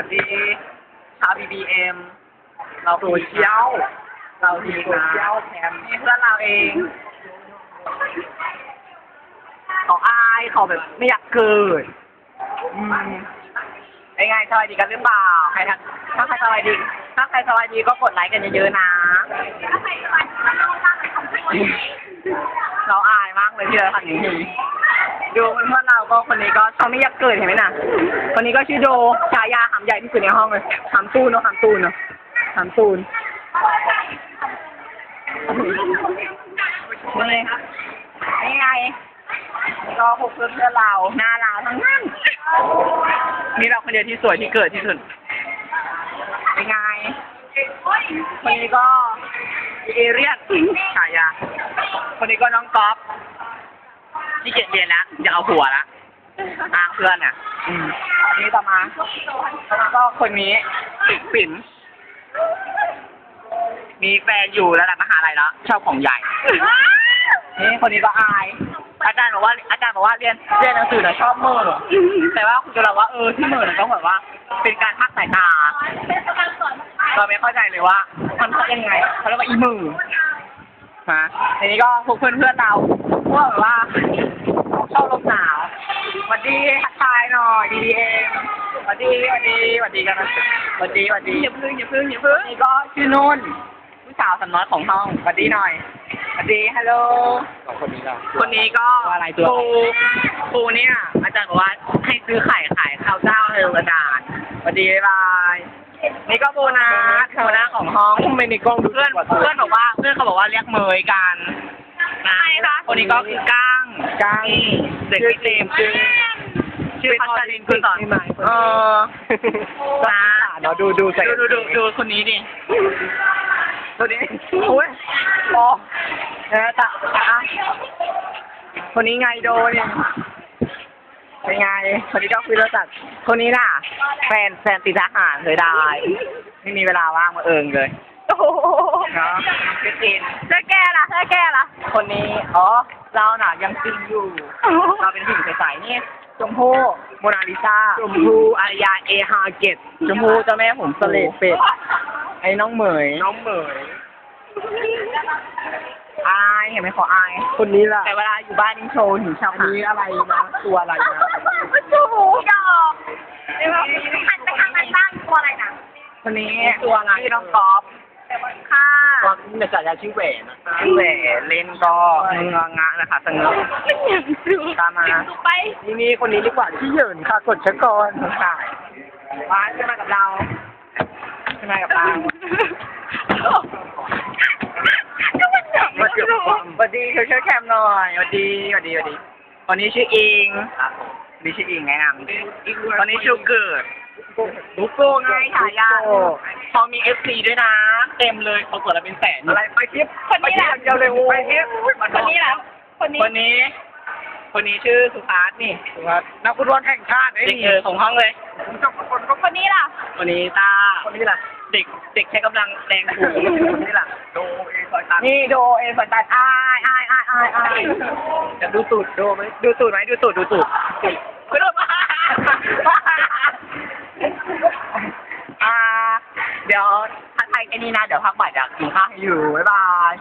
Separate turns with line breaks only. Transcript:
วัสดีชาว BBM เรา
โซเชียล
เราดี
โซ
นะ
เชียลแคม
นี่เพื่อนเราเองเขาอายเขาแบบไม่อยากเกิดอืมเป็นไงสบายดีกันหรือเปล่าใครทักถ้าใครสบายดี ถ้าใครสบายดีก็กดไลค์กันเยอะๆนะ เราอายมากเลยที่เราทำอย่างนี้ ดูเพื่อนๆเราก็คนนี้ก็เขาไม่อยากเกิดเห็นไหมน่ะ คนนี้ก็ชื่อโดฉายาหำใหญ่ที่สุดในห้องเลยหำตูนเนาะหำตูนเนาะหำตูนนี่นี่ไงก็พวกเพื่อนๆเราหน้าเราทั้งนั้นมีเราคนเดียวที่สวยที่เกิดที่สุดเป็นไงคนนี้ก็เอเรียนฉายาคนนี้ก็น้องก๊อฟ ที่เกียจเรียนแล้วจะเอาหัวละอ้างเพื่อนอะ อืมนี่ต่อมาแล้วก็คนนี้ปิ่นมีแฟนอยู่ระดับมหาลัยแล้วชอบของใหญ่ นี่คนนี้ก็อาย อาจารย์บอกว่า อาจารย์บอกว่าเรียนเรียนหนังสือน่ะชอบเมื่อแต่ว่าคุณจะบอกว่าเออที่เมื่อน่ะต้องแบบว่า เป็นการพักสายตาเราไม่เข้าใจเลยว่า มันพักยังไงเขาเรียกว่าอีมือ ฮะทีนี้ก็พวกเพื่อนเพื่อนๆเราพวกแบบว่าชอบลมหนาวสวัสดีทักทายหน่อยดีเอ็มสวัสดีสวัสดีสวัสดีกันนะสวัสดีสวัสดีอย่าพึ่งอย่าพึ่งอย่าพึ่งนี่ก็ชื่อนุ่นผู้สาวสำน้อยของห้องสวัสดีหน่อยสวัสดีฮัลโหล
สองคนนี้ล่ะ
คนนี้ก็
ตัวอะไรตัวอะไร
ปูปูเนี่ยอาจารย์บอกว่าให้ซื้อไข่ขายข้าวเจ้าให้อาจารย์สวัสดีบ๊ายบาย นี่ก็โบนัสหัวหน้าของห้อง
ทำไมในกล้องดู
เพื่อนเพื่อนบอกว่าเพื่อนเขาบอกว่าเรียกเมยกันนะคนนี้ก็คือก้าง
ก้าง
นี่เด็กพี่เต็มชื่อชื่อพัชรินคุณสอน
ใช่ไหม
เออนะ
เนาะดูดูใส่
ดูดูดูดูคนนี้ดิคนนี้โอ้ยรอเออตะตะคนนี้ไงโดเนี่ย เป็นไงคนนี้ก็คุยแล้วจัดคนนี้น่ะ แฟนแฟนติดทหารเลยได้ ไม่มีเวลาว่างมาเอิงเลย
โอ้โห
เนาะพี่จิน
เสื้อแก้ล่ะเสื้อแก้ล่ะ
คนนี้ อ๋อ เราน่ะยังซิงอยู่ เราเป็นผู้หญิงใสๆนี่ชมพู่โมนาลิซาชมพู่อารยาเอฮาเกตชมพู่เจ้าแม่ผมสเลดเป็ด ไอ้น้องเหมย
น้องเหมย
อายเห็นไหมขออาย
คนนี้ล่ะ
แต่เวลาอยู่บ้านนี่โชว์ถึงชาว
อันนี้อะไรนะตัวอะไรนะ
โอ้โหดอกเดี๋ยวหันไปทางนั้นบ้างตัวอะไรนะ
คนนี้ตัวอะไรชื่อน้องกอล์ฟ
ค่ะ
ตัวนี้เนี่ยจ่ายาชื่อแหวนนะคะ
ชื่อแหวนเล่นก็งงงะนะคะสงบตามมา
ดูไป
นี่นี่คนนี้ดีกว่าที่เหยินค่ะกดชะกร
ค่ะมาขึ้นมากับเราขึ้นมากับเรา
มาเกือบความ
สวัสดีเชช่วยแคมหน่อยสวัสดีสวัสดีสวัสดีคนนี้ชื่ออิงคนนี้ชื่ออิงไงนะคนนี้ชื่อเกิด
ลูกโกไง
ฉายาเขามีเอฟซีด้วยนะ เต็มเลยเขากดแล้วเป็นแสน
อะไรไปคลิป
คนนี้แหละ
ไปคลิปเดียวเลยโอ้
ไปที่ยว
คนนี้แหละคนนี้
คนนี้ คนนี้ชื่อสุภาสนี่สุภาส
นักฟุตบอลแห่งชาติไอ้
เด็ก
นี่
เออของห้องเลย
คนก็
คนนี้ล่ะ
คนนี้ตา
คนนี้ล่ะ
เด็กเด็กใช้กำลังแรงถูคนนี้ล่ะ
โดเอซอยตัน
นี่โดเอสตัดอายอายอายอายอายจะดูตูดโดไหมดูตูดไหมดูตูดดูตูดไม่รู้อ่าเดี๋ยวทักทายแค่นี้นะ เดี๋ยวพักบ่ายจะกินข้าวให้อยู่ บ๊ายบาย